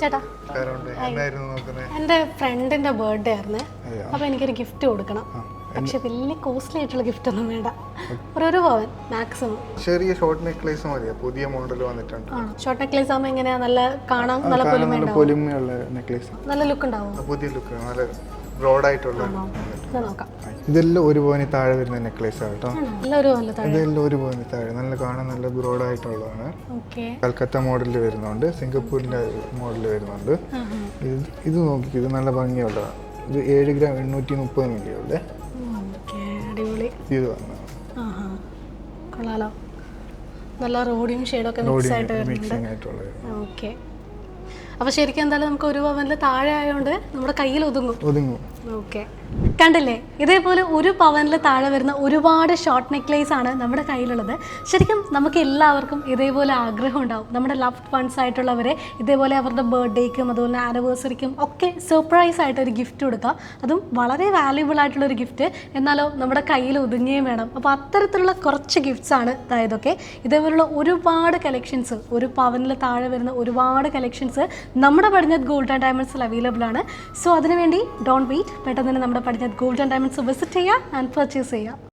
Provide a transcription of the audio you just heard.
ചേട്ടാ ഫ്രണ്ടിന്റെ എന്റെ ഫ്രണ്ടിന്റെ ബർത്ത്ഡേ ആയിരുന്നേ. അപ്പോൾ എനിക്കൊരു ഗിഫ്റ്റ് കൊടുക്കണം. പക്ഷെ വലിയ കോസ്റ്റ്ലി ആയിട്ടുള്ള ഗിഫ്റ്റ് ഒന്നും വേണ്ട. ഒരു പവൻ മാക്സിമം. ചെറിയ ഷോർട്ട് നെക്ലേസ് മതിയോ? പുതിയ മോഡൽ വന്നിട്ടുണ്ട്. ഷോർട്ട് നെക്ലേസ് ആവുമ്പോൾ എങ്ങനെയാ? നല്ല കാണാൻ നല്ല പൊലിമയുള്ള നെക്ലേസ് നല്ല ലുക്ക് ഉണ്ടാവും. പുതിയ ലുക്ക് നല്ല ബ്രോഡായിട്ടുള്ള ഇത് നോക്കാം ഇതെല്ലാം ഒരു പവന് താഴെ വരുന്ന നെക്ലേസ് ആട്ടോ കേട്ടോ. ഇതെല്ലാം ഒരു പവന് താഴെ. നല്ല കാണാൻ നല്ല ബ്രോഡ് ആയിട്ടുള്ളതാണ്. കൽക്കത്ത മോഡലിൽ വരുന്നുണ്ട്. സിംഗപ്പൂരിന്റെ മോഡലിൽ വരുന്നുണ്ട്. ഇത് ഇത് നോക്കി ഇത് നല്ല ഭംഗിയുള്ളതാണ് ഇത് ഏഴ് ഗ്രാം എണ്ണൂറ്റി മുപ്പത് മില്ലിയുള്ള അടിപൊളി. ഇത് വന്നു. ആഹാ കൊള്ളാലോ. നല്ല റോഡിയും ഷെയ്ഡൊക്കെ മിക്സ് ആയിട്ട് വരുന്നുണ്ട്. ഓക്കെ. അപ്പോൾ ശരിക്കും എന്തായാലും നമുക്ക് ഒരു പവനിൽ താഴെ ആയതുകൊണ്ട് നമ്മുടെ കയ്യിൽ ഒതുങ്ങും. ഒതുങ്ങും. ഓക്കെ. കണ്ടില്ലേ? ഇതേപോലെ ഒരു പവനിൽ താഴെ വരുന്ന ഒരുപാട് ഷോർട്ട് നെക്ലേസ് ആണ് നമ്മുടെ കയ്യിലുള്ളത്. ശരിക്കും നമുക്ക് എല്ലാവർക്കും ഇതേപോലെ ആഗ്രഹം ഉണ്ടാവും. നമ്മുടെ ലവ് വൺസ് ആയിട്ടുള്ളവരെ ഇതേപോലെ അവരുടെ ബർത്ത്ഡേക്കും അതുപോലെ ആനിവേഴ്സറിക്കും ഒക്കെ സർപ്രൈസ് ആയിട്ട് ഒരു ഗിഫ്റ്റ് കൊടുക്കുക അതും വളരെ വാല്യുബിൾ ആയിട്ടുള്ള ഒരു ഗിഫ്റ്റ് എന്നാലോ നമ്മുടെ കയ്യിൽ ഒതുങ്ങുകയും വേണം. അപ്പോൾ അത്തരത്തിലുള്ള കുറച്ച് ഗിഫ്റ്റ്സ് ആണ് ഇതായതൊക്കെ ഇതേപോലുള്ള ഒരുപാട് കളക്ഷൻസ് ഒരു പവനിൽ താഴെ വരുന്ന ഒരുപാട് കളക്ഷൻസ് നമ്മുടെ പടിഞ്ഞത് ഗോൾഡ് ആൻഡ് ഡയമണ്ട്സിൽ അവൈലബിൾ ആണ്. സോ അതിനുവേണ്ടി ഡോൺ വെയിറ്റ് പെട്ടെന്ന് തന്നെ നമ്മുടെ Padinjath gold and diamonds visit ചെയ്യുക ആൻഡ് പർച്ചേസ് ചെയ്യുക